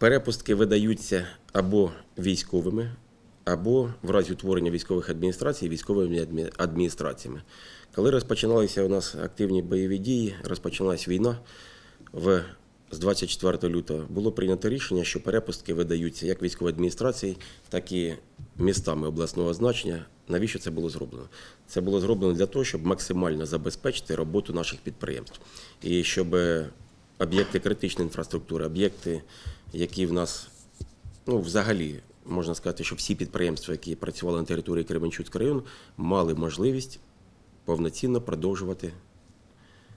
Перепустки видаються або військовими, або в разі утворення військових адміністрацій військовими адміністраціями. Коли розпочиналися у нас активні бойові дії, розпочалась війна в з 24 лютого було прийнято рішення, що перепустки видаються як військовій адміністрації, так і містами обласного значення. Навіщо це було зроблено? Це було зроблено для того, щоб максимально забезпечити роботу наших підприємств і щоб об'єкти критичної інфраструктури, об'єкти, які в нас ну, взагалі можна сказати, що всі підприємства, які працювали на території Кременчуцького району, мали можливість повноцінно продовжувати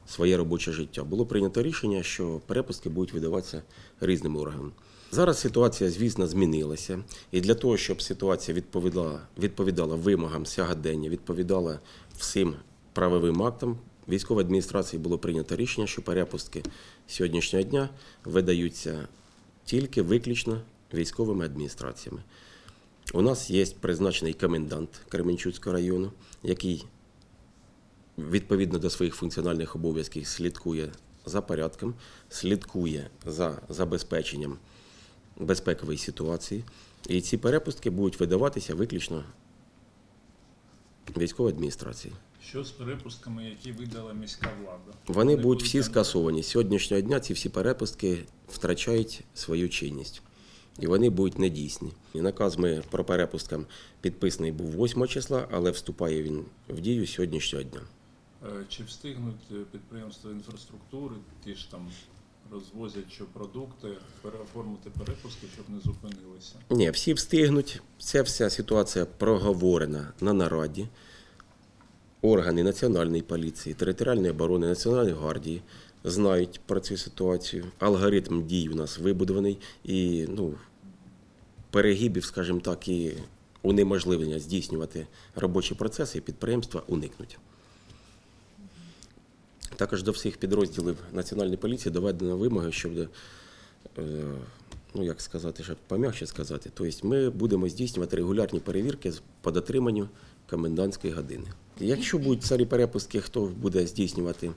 своє робоче життя. Було прийнято рішення, що перепустки будуть видаватися різним органам. Зараз ситуація, звісно, змінилася, і для того, щоб ситуація відповідала, відповідала вимогам сьогодення, відповідала всім правовим актам, військової адміністрації було прийнято рішення, що перепустки сьогоднішнього дня видаються тільки виключно військовими адміністраціями. У нас є призначений комендант Кременчуцького району, який відповідно до своїх функціональних обов'язків слідкує за порядком, слідкує за забезпеченням безпекової ситуації. І ці перепустки будуть видаватися виключно військовій адміністрації. Що з перепустками, які видала міська влада? Вони будуть всі скасовані. З сьогоднішнього дня ці всі перепустки втрачають свою чинність. І вони будуть недійсні. І наказ ми про перепусткам підписаний був 8 числа, але вступає він в дію сьогоднішнього дня. Е, Чи встигнуть е, підприємства інфраструктури, ті ж там розвозять що продукти, переоформити перепуски, щоб не зупинилися? Ні, всі встигнуть. Ця вся ситуація проговорена на нараді. Органи Національної поліції, територіальної оборони, Національної гвардії знають про цю ситуацію. Алгоритм дій у нас вибудований і ну, перегибів, скажімо так, і унеможливлення здійснювати робочі процеси і підприємства уникнуть. Також до всіх підрозділів Національної поліції доведено вимоги щодо, е, ну як сказати, щоб пом'якше сказати, тобто ми будемо здійснювати регулярні перевірки по дотриманню комендантської години. Якщо будуть царі перепустки, хто буде здійснювати,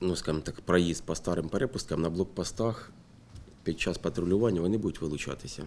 ну скажімо так, проїзд по старим перепусткам на блокпостах під час патрулювання, вони будуть вилучатися.